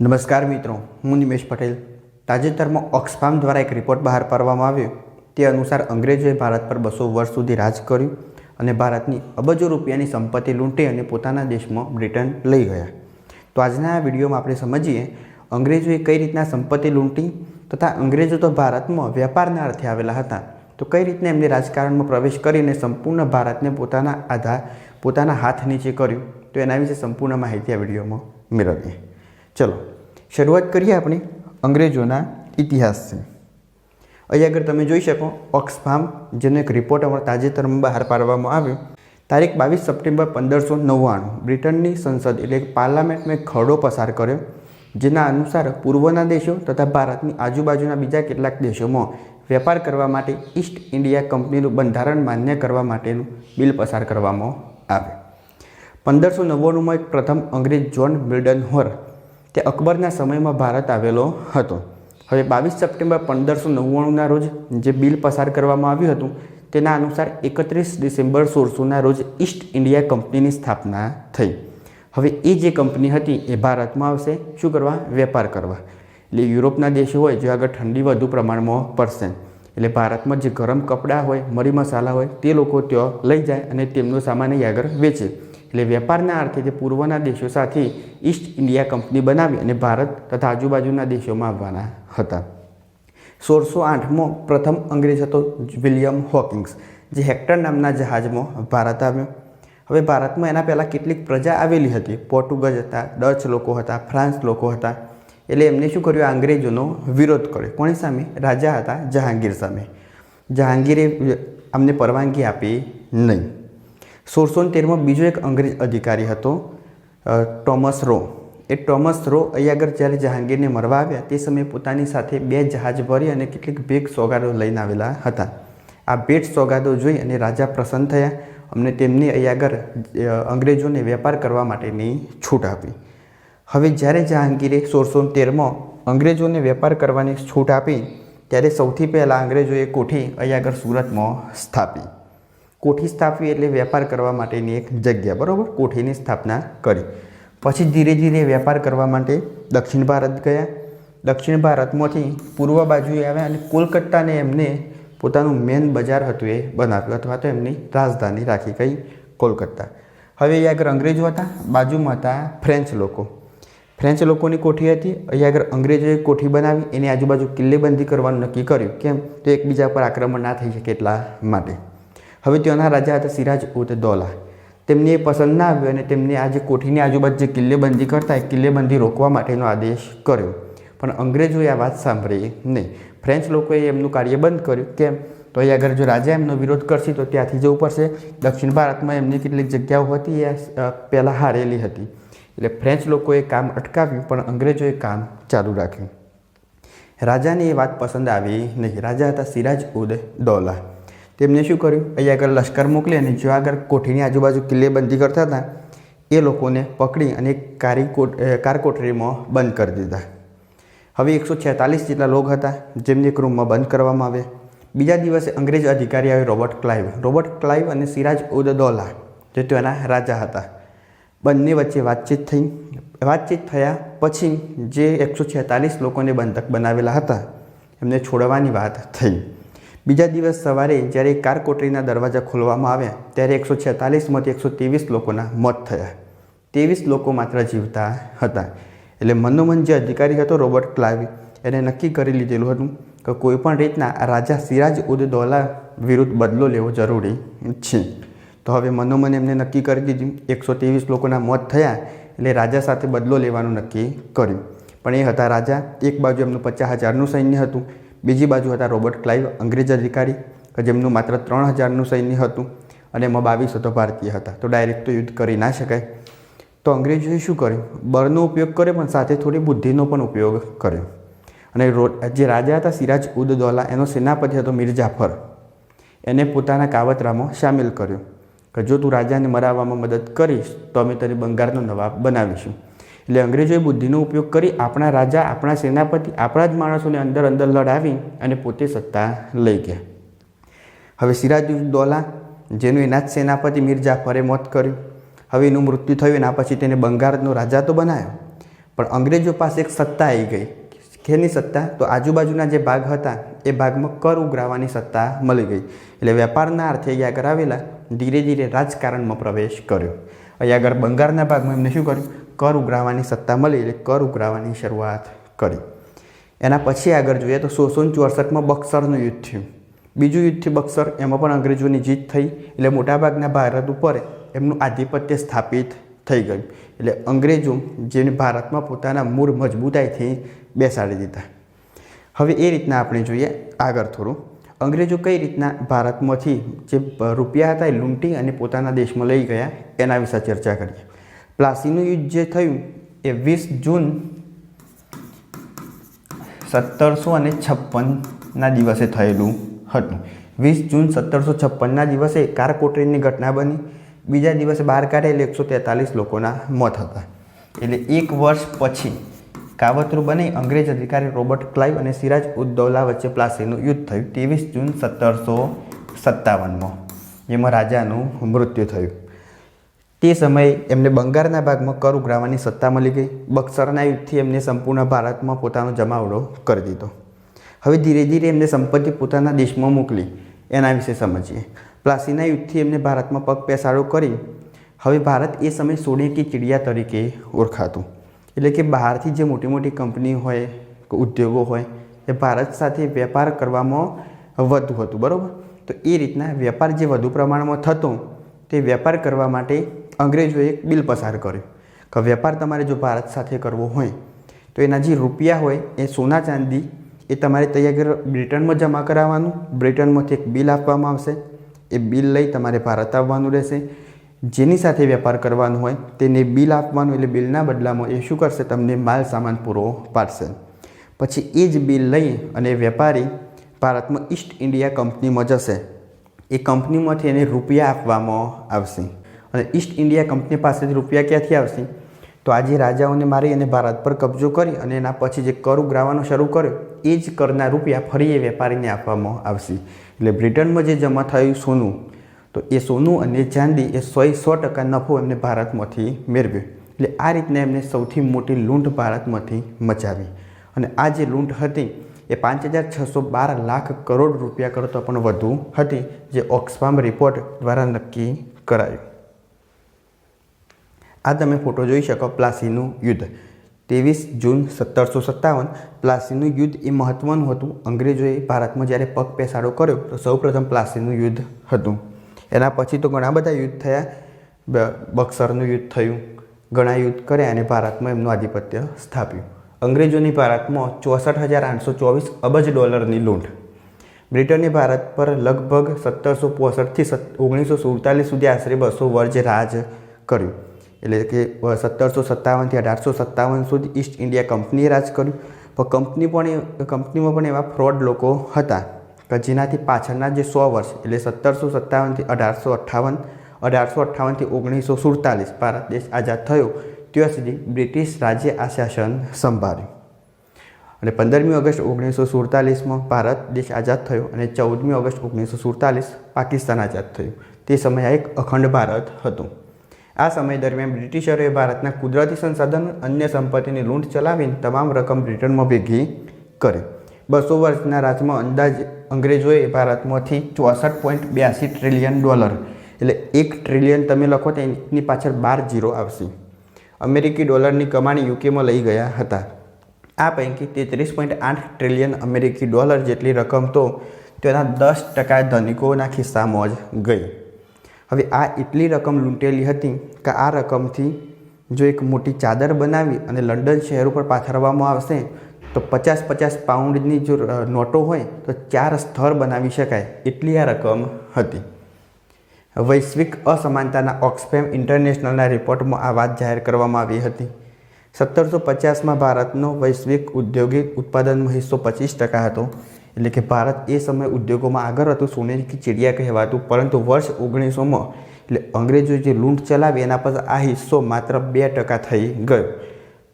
નમસ્કાર મિત્રો, હું નિમેશ પટેલ. તાજેતરમાં ઓક્સફામ દ્વારા એક રિપોર્ટ બહાર પાડવામાં આવ્યો. તે અનુસાર અંગ્રેજોએ ભારત પર બસો વર્ષ સુધી રાજ કર્યું અને ભારતની અબજો રૂપિયાની સંપત્તિ લૂંટી અને પોતાના દેશમાં બ્રિટન લઈ ગયા. તો આજના આ વિડીયોમાં આપણે સમજીએ, અંગ્રેજોએ કઈ રીતના સંપત્તિ લૂંટી તથા અંગ્રેજો તો ભારતમાં વ્યાપારના અર્થે આવેલા હતા. તો કઈ રીતના એમને રાજકારણમાં પ્રવેશ કરીને સંપૂર્ણ ભારતને પોતાના આધાર પોતાના હાથ નીચે કર્યું? તો એના વિશે સંપૂર્ણ માહિતી આ વિડીયોમાં મેળવીએ. ચલો, શરૂઆત કરીએ આપણે અંગ્રેજોના ઇતિહાસથી અહીં આગળ તમે જોઈ શકો, ઓક્સફામ, જેનો એક રિપોર્ટ અમારા તાજેતરમાં બહાર પાડવામાં આવ્યો. તારીખ બાવીસ સપ્ટેમ્બર પંદરસો નવ્વાણું. બ્રિટનની સંસદ એટલે પાર્લામેન્ટમાં એક ખરડો પસાર કર્યો, જેના અનુસાર પૂર્વના દેશો તથા ભારતની આજુબાજુના બીજા કેટલાક દેશોમાં વેપાર કરવા માટે ઈસ્ટ ઇન્ડિયા કંપનીનું બંધારણ માન્ય કરવા માટેનું બિલ પસાર કરવામાં આવે પંદરસો નવ્વાણુંમાં એક પ્રથમ અંગ્રેજ જોન મિલ્ડન હોર તે અકબરના સમયમાં ભારત આવેલો હતો. હવે બાવીસ સપ્ટેમ્બર પંદરસો નવ્વાણુંના રોજ જે બિલ પસાર કરવામાં આવ્યું હતું, તેના અનુસાર એકત્રીસ ડિસેમ્બર સોળસોના રોજ ઈસ્ટ ઇન્ડિયા કંપનીની સ્થાપના થઈ. હવે એ જે કંપની હતી, એ ભારતમાં આવશે. શું કરવા? વેપાર કરવા. એટલે યુરોપના દેશો હોય, જે આગળ ઠંડી વધુ પ્રમાણમાં પડશે. એટલે ભારતમાં જે ગરમ કપડાં હોય, મરી મસાલા હોય, તે લોકો ત્યાં લઈ જાય અને તેમનો સામાન આગળ વેચે. એટલે વેપારના અર્થે તે પૂર્વના દેશો સાથે ઈસ્ટ ઇન્ડિયા કંપની બનાવી અને ભારત તથા આજુબાજુના દેશોમાં આવવાના હતા. સોળસો આઠમો પ્રથમ અંગ્રેજ હતો વિલિયમ હોકિંગ્સ, જે હેક્ટર નામના જહાજમાં ભારત આવ્યો. હવે ભારતમાં એના પહેલાં કેટલીક પ્રજા આવેલી હતી. પોર્ટુગલ હતા, ડચ લોકો હતા ફ્રાન્સ લોકો હતા. એટલે એમને શું કર્યું? અંગ્રેજોનો વિરોધ કર્યો. કોની સામે? રાજા હતા જહાંગીર સામે. જહાંગીરે અમને પરવાનગી આપી નહીં. સોળસો તેરમાં બીજો એક અંગ્રેજ અધિકારી હતો ટોમસ રો. એ ટોમસ રો અહીંયા આગળ જ્યારે જહાંગીરને મરવા આવ્યા, તે સમયે પોતાની સાથે બે જહાજ ભરી અને કેટલીક ભેટ સોગાદો લઈને આવેલા હતા. આ ભેટ સોગાદો જોઈ અને રાજા પ્રસન્ન થયા. અમને તેમને અહીંયા આગળ અંગ્રેજોને વેપાર કરવા માટેની છૂટ આપી. હવે જ્યારે જહાંગીરે સોળસો તેરમાં અંગ્રેજોને વેપાર કરવાની છૂટ આપી, ત્યારે સૌથી પહેલાં અંગ્રેજોએ કોઠી અહીંયા આગળ સુરતમાં સ્થાપી. કોઠી સ્થાપવી એટલે વેપાર કરવા માટેની એક જગ્યા, બરાબર? કોઠીની સ્થાપના કરી. પછી ધીરે ધીરે વેપાર કરવા માટે દક્ષિણ ભારત ગયા. દક્ષિણ ભારતમાંથી પૂર્વ બાજુએ આવ્યા અને કોલકાતાને એમને પોતાનું મેન બજાર હતું એ બનાવ્યું, અથવા તો એમની રાજધાની રાખી કઈ કોલકાતા. હવે અહીં આગળ અંગ્રેજો હતા, બાજુમાં હતા ફ્રેન્ચ લોકો. ફ્રેન્ચ લોકોની કોઠી હતી અહીં આગળ અંગ્રેજોએ કોઠી બનાવી, એની આજુબાજુ કિલ્લેબંધી કરવાનું નક્કી કર્યું. કેમ? તો એકબીજા પર આક્રમણ ના થઈ શકે એટલા માટે. હવે ત્યાંના રાજા હતા સિરાજ ઉદ દૌલા. તેમને એ પસંદ ના આવ્યો અને તેમને આજે કોઠીની આજુબાજુ જે કિલ્લેબંધી કરતા એ કિલ્લેબંધી રોકવા માટેનો આદેશ કર્યો. પણ અંગ્રેજોએ આ વાત સાંભળી નહીં. ફ્રેન્ચ લોકોએ એમનું કાર્ય બંધ કર્યું. કેમ? તો એ આગળ જો રાજા એમનો વિરોધ કરશે તો ત્યાંથી જવું પડશે. દક્ષિણ ભારતમાં એમની કેટલીક જગ્યાઓ હતી એ પહેલાં હારેલી હતી. એટલે ફ્રેન્ચ લોકોએ કામ અટકાવ્યું, પણ અંગ્રેજોએ કામ ચાલુ રાખ્યું. રાજાને એ વાત પસંદ આવી નહીં. રાજા હતા સિરાજ ઉદ દૌલા. તેમને શું કર્યું? અહીંયા આગળ લશ્કર મોકલી અને જો આગળ કોઠીની આજુબાજુ કિલ્લેબંધી કરતા હતા, એ લોકોને પકડી અને કારી કોટ કારકોટરીમાં બંધ કરી દીધા. હવે એકસો છેતાલીસ જેટલા લોક હતા, જેમને એક રૂમમાં બંધ કરવામાં આવ્યા. બીજા દિવસે અંગ્રેજ અધિકારી આવ્યો રોબર્ટ ક્લાઇવ. રોબર્ટ ક્લાઇવ અને સિરાજ ઉદ દૌલા, જે તેના રાજા હતા. બંને વચ્ચે વાતચીત થઈ. વાતચીત થયા પછી જે એકસો છેતાલીસ લોકોને બંધક બનાવેલા હતા, એમને છોડવાની વાત થઈ. બીજા દિવસ સવારે જ્યારે કારકોટરીના દરવાજા ખોલવામાં આવ્યા, ત્યારે એકસો છેતાલીસમાંથી એકસો ત્રેવીસ લોકોના મોત થયા. ત્રેવીસ લોકો માત્ર જીવતા હતા. એટલે મનોમન જે અધિકારી હતો, રોબર્ટ ક્લાવી, એને નક્કી કરી લીધેલું હતું કે કોઈપણ રીતના રાજા સિરાજ ઉદ દૌલા વિરુદ્ધ બદલો લેવો જરૂરી છે. તો હવે મનોમન એમને નક્કી કરી દીધું. એકસો ત્રેવીસ લોકોના મોત થયા, એટલે રાજા સાથે બદલો લેવાનું નક્કી કર્યું. પણ એ હતા રાજા. એક બાજુ એમનું પચાસ હજારનું સૈન્ય હતું. બીજી બાજુ હતા રોબર્ટ ક્લાઇવ, અંગ્રેજ અધિકારી, કે જેમનું માત્ર ત્રણ હજારનું સૈન્ય હતું અને એમાં બાવીસ હતો ભારતીય હતા. તો ડાયરેક્ટ તો યુદ્ધ કરી ના શકાય. તો અંગ્રેજોએ શું કર્યું? બળનો ઉપયોગ કર્યો, પણ સાથે થોડી બુદ્ધિનો પણ ઉપયોગ કર્યો. અને જે રાજા હતા સિરાજ ઉદ દૌલા, એનો સેનાપતિ હતો મીર જાફર. એને પોતાના કાવતરામાં સામેલ કર્યો કે, જો તું રાજાને મરાવવામાં મદદ કરીશ, તો અમે તને બંગાળનો નવાબ બનાવીશું. એટલે અંગ્રેજોએ બુદ્ધિનો ઉપયોગ કરી આપણા રાજા, આપણા સેનાપતિ, આપણા જ માણસોને અંદર અંદર લડાવી અને પોતે સત્તા લઈ ગયા. હવે સિરાજ દૌલા, જેનું એના જ સેનાપતિ મીર જાફરે મોત કર્યું. હવે એનું મૃત્યુ થયું એના પછી તેને બંગાળનો રાજા તો બનાવ્યો પણ અંગ્રેજો પાસે એક સત્તા આવી ગઈ. ખેની સત્તા? તો આજુબાજુના જે ભાગ હતા, એ ભાગમાં કર ઉઘરાવાની સત્તા મળી ગઈ. એટલે વેપારના અર્થે અહીંયા આગળ આવેલા, ધીરે ધીરે રાજકારણમાં પ્રવેશ કર્યો. અહીંયા આગળ બંગાળના ભાગમાં એમને શું કર્યું? કર ઉઘરાવવાની સત્તા મળી એટલે કર ઉઘરાવવાની શરૂઆત કરી. એના પછી આગળ જોઈએ તો સોળસો ચોસઠમાં બક્સરનું યુદ્ધ થયું. બીજું યુદ્ધ થયું બક્સર, એમાં પણ અંગ્રેજોની જીત થઈ એટલે મોટાભાગના ભારત ઉપર એમનું આધિપત્ય સ્થાપિત થઈ ગયું. એટલે અંગ્રેજો જેને ભારતમાં પોતાના મૂળ મજબૂતાઈથી બેસાડી દીધા. હવે એ રીતના આપણે જોઈએ આગળ થોડું. અંગ્રેજો કઈ રીતના ભારતમાંથી જે રૂપિયા હતા એ લૂંટી અને પોતાના દેશમાં લઈ ગયા એના વિશે ચર્ચા કરીએ. પ્લાસીનું યુદ્ધ જે થયું એ વીસ જૂન સત્તરસો અને છપ્પનના દિવસે થયેલું હતું. વીસ જૂન સત્તરસો છપ્પનના દિવસે કારકોટરીની ઘટના બની. બીજા દિવસે બહાર કાઢેલ એકસો તેતાલીસ લોકોના મોત હતા. એટલે એક વર્ષ પછી કાવતરું બની અંગ્રેજ અધિકારી રોબર્ટ ક્લાઇવ અને સિરાજ ઉદ્દૌલા વચ્ચે પ્લાસીનું યુદ્ધ થયું. ત્રેવીસ જૂન સત્તરસો સત્તાવનમાં. જેમાં રાજાનું મૃત્યુ થયું. તે સમયે એમને બંગાળના ભાગમાં કર ઉઘરાવવાની સત્તા મળી ગઈ. બક્સરના યુદ્ધથી એમને સંપૂર્ણ ભારતમાં પોતાનો જમાવડો કરી દીધો. હવે ધીરે ધીરે એમને સંપત્તિ પોતાના દેશમાં મોકલી. એના વિશે સમજીએ. પ્લાસીના યુદ્ધથી એમને ભારતમાં પગ પેસાડો કરી. હવે ભારત એ સમયે સોને કે ચિડિયા તરીકે ઓળખાતું. એટલે કે બહારથી જે મોટી મોટી કંપની હોય ઉદ્યોગો હોય, એ ભારત સાથે વેપાર કરવામાં વધુ હતું. બરાબર? તો એ રીતના વેપાર જે વધુ પ્રમાણમાં થતો, તે વેપાર કરવા માટે અંગ્રેજોએ એક બિલ પસાર કર્યું કે વેપાર તમારે જો ભારત સાથે કરવો હોય, તો એના જે રૂપિયા હોય, એ સોના ચાંદી, એ તમારે તૈયાર બ્રિટનમાં જમા કરાવવાનું, બ્રિટનમાંથી એક બિલ આપવામાં આવશે, એ બિલ લઈ તમારે ભારત આવવાનું રહેશે. જેની સાથે વેપાર કરવાનો હોય, તેને બિલ આપવાનું એટલે બિલના બદલામાં એ શું કરશે? તમને માલ સામાન પૂરો પાડશે. પછી એ જ બિલ લઈ અને વેપારી ભારતમાં ઈસ્ટ ઇન્ડિયા કંપનીમાં જશે. એ કંપનીમાંથી એને રૂપિયા આપવામાં આવશે. અને ઈસ્ટ ઇન્ડિયા કંપની પાસેથી રૂપિયા ક્યાંથી આવશે? તો આજે રાજાઓને મારી અને ભારત પર કબજો કરી અને એના પછી જે કર ઉગ્રાવવાનું શરૂ કર્યો, એ જ કરના રૂપિયા ફરી એ વેપારીને આપવામાં આવશે. એટલે બ્રિટનમાં જે જમા થયું સોનું, તો એ સોનું અને ચાંદી એ સો સો ટકા નફો એમને ભારતમાંથી મેળવ્યો. એટલે આ રીતના એમને સૌથી મોટી લૂંટ ભારતમાંથી મચાવી. અને આ જે લૂંટ હતી, એ પાંચ હજાર છસો બાર લાખ કરોડ રૂપિયા કરતાં પણ વધુ હતી, જે ઓક્સફામ રિપોર્ટ દ્વારા નક્કી કરાયું. આ તમે ફોટો જોઈ શકો, પ્લાસીનું યુદ્ધ. ત્રેવીસ જૂન સત્તરસો સત્તાવન, પ્લાસીનું યુદ્ધ એ મહત્ત્વનું હતું. અંગ્રેજોએ ભારતમાં જ્યારે પગ પેસાડો કર્યો, તો સૌપ્રથમ પ્લાસીનું યુદ્ધ હતું. એના પછી તો ઘણા બધા યુદ્ધ થયા. બક્સરનું યુદ્ધ થયું. ઘણા યુદ્ધ કર્યા અને ભારતમાં એમનું આધિપત્ય સ્થાપ્યું. અંગ્રેજોની ભારતમાં ચોસઠ હજાર આઠસો ચોવીસ અબજ ડોલરની લૂંટ. બ્રિટને ભારત પર લગભગ સત્તરસો પોસઠથી ઓગણીસો સુડતાલીસ સુધી આશરે બસો વર્ષ રાજ કર્યું. એટલે કે સત્તરસો સત્તાવનથી અઢારસો સત્તાવન સુધી ઈસ્ટ ઇન્ડિયા કંપનીએ રાજ કર્યું. પણ કંપની પણ કંપનીમાં પણ એવા ફ્રોડ લોકો હતા કે જેનાથી પાછળના જે સો વર્ષ, એટલે સત્તરસો સત્તાવનથી અઢારસો અઠ્ઠાવન, અઢારસો અઠ્ઠાવનથી ઓગણીસો સુડતાલીસ ભારત દેશ આઝાદ થયો, ત્યાં સુધી બ્રિટિશ રાજ્ય આ શાસન સંભાળ્યું. અને પંદરમી ઓગસ્ટ ઓગણીસો સુડતાલીસમાં ભારત દેશ આઝાદ થયો અને ચૌદમી ઓગસ્ટ ઓગણીસો સુડતાલીસ પાકિસ્તાન આઝાદ થયું. તે સમયે એક અખંડ ભારત હતું. આ સમય દરમિયાન બ્રિટિશરોએ ભારતના કુદરતી સંસાધન, અન્ય સંપત્તિની લૂંટ ચલાવીને તમામ રકમ બ્રિટનમાં ભેગી કરી. બસો વર્ષના રાજમાં અંદાજ અંગ્રેજોએ ભારતમાંથી ચોસઠ પોઈન્ટ બ્યાસી ટ્રિલિયન ડોલર એટલે એક ટ્રિલિયન તમે લખો તો એની પાછળ બાર જીરો આવશે. અમેરિકી ડોલરની કમાણી યુકેમાં લઈ ગયા હતા. આ પૈકી તેત્રીસ પોઈન્ટ આઠ ટ્રિલિયન અમેરિકી ડોલર જેટલી રકમ તો તેના દસ ટકા ધનિકોના ખિસ્સામાં જ ગઈ. હવે આ એટલી રકમ લૂંટેલી હતી કે આ રકમથી જો એક મોટી ચાદર બનાવી અને લંડન શહેર ઉપર પાથરવામાં આવશે, તો પચાસ પચાસ પાઉન્ડની જો નોટો હોય, તો ચાર સ્તર બનાવી શકાય. એટલી આ રકમ હતી. વૈશ્વિક અસમાનતાના ઓક્સફેમ ઇન્ટરનેશનલના રિપોર્ટમાં આ વાત જાહેર કરવામાં આવી હતી. સત્તરસો પચાસમાં ભારતનો વૈશ્વિક ઉદ્યોગિક ઉત્પાદનનો હિસ્સો પચીસ ટકા હતો. એટલે કે ભારત એ સમયે ઉદ્યોગોમાં આગળ હતું સોનેરી ચીડિયા કહેવાતું, પરંતુ વર્ષ ઓગણીસોમાં એટલે અંગ્રેજો જે લૂંટ ચલાવી, એના પર આ હિસ્સો માત્ર બે ટકા થઈ ગયો.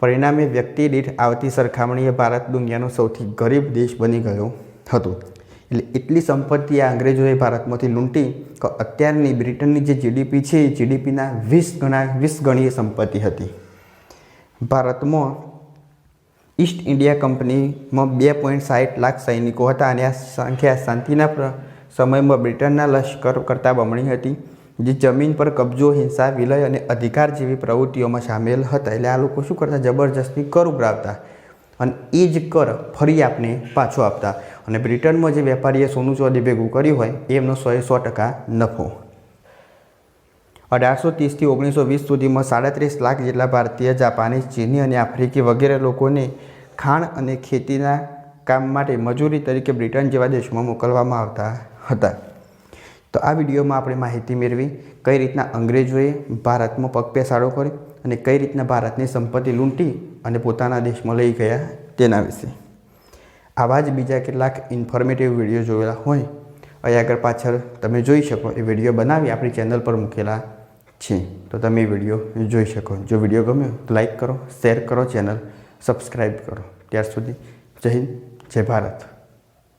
પરિણામે વ્યક્તિ દીઠ આવતી સરખામણીએ ભારત દુનિયાનો સૌથી ગરીબ દેશ બની ગયો હતો. એટલે એટલી સંપત્તિ આ અંગ્રેજોએ ભારતમાંથી લૂંટી કે અત્યારની બ્રિટનની જે જીડીપી છે, એ જીડીપીના વીસ ગણા, વીસ ગણીય સંપત્તિ હતી. ભારતમાં ઈસ્ટ ઇન્ડિયા કંપનીમાં બે પોઈન્ટ સાઠ લાખ સૈનિકો હતા અને આ સંખ્યા શાંતિના સમયમાં બ્રિટનના લશ્કર કરતાં બમણી હતી, જે જમીન પર કબજો, હિંસા, વિલય અને અધિકાર જેવી પ્રવૃત્તિઓમાં સામેલ હતા. એટલે આ લોકો શું કરતા? જબરજસ્તી કર ઉભરાવતા અને એ જ કર ફરી આપને પાછો આપતા. અને બ્રિટનમાં જે વેપારીએ સોનું ચોદી ભેગું કર્યું હોય, એમનો એમનો સોએ સો ટકા નફો. અઢારસો ત્રીસથી ઓગણીસો વીસ સુધીમાં સાડત્રીસ લાખ જેટલા ભારતીય જાપાનીઝ ચીની અને આફ્રિકી વગેરે લોકોને ખાણ અને ખેતીના કામ માટે મજૂરી તરીકે બ્રિટન જેવા દેશોમાં મોકલવામાં આવતા હતા. તો આ વિડીયોમાં આપણે માહિતી મેળવી કઈ રીતના અંગ્રેજોએ ભારતમાં પગપેસાડો કર્યો અને કઈ રીતના ભારતની સંપત્તિ લૂંટી અને પોતાના દેશમાં લઈ ગયા તેના વિશે. આવા જ બીજા કેટલાક ઇન્ફોર્મેટિવ વીડિયો જોયેલા હોય. અહીં આગળ પાછળ તમે જોઈ શકો એ વીડિયો બનાવી આપણી ચેનલ પર મૂકેલા છે. તો તમે વીડિયો જોઈ શકો. જો વીડિયો ગમ્યો, તો લાઈક કરો શેર કરો ચેનલ સબસ્ક્રાઈબ કરો. ત્યાર સુધી જય હિન્દ, જય ભારત.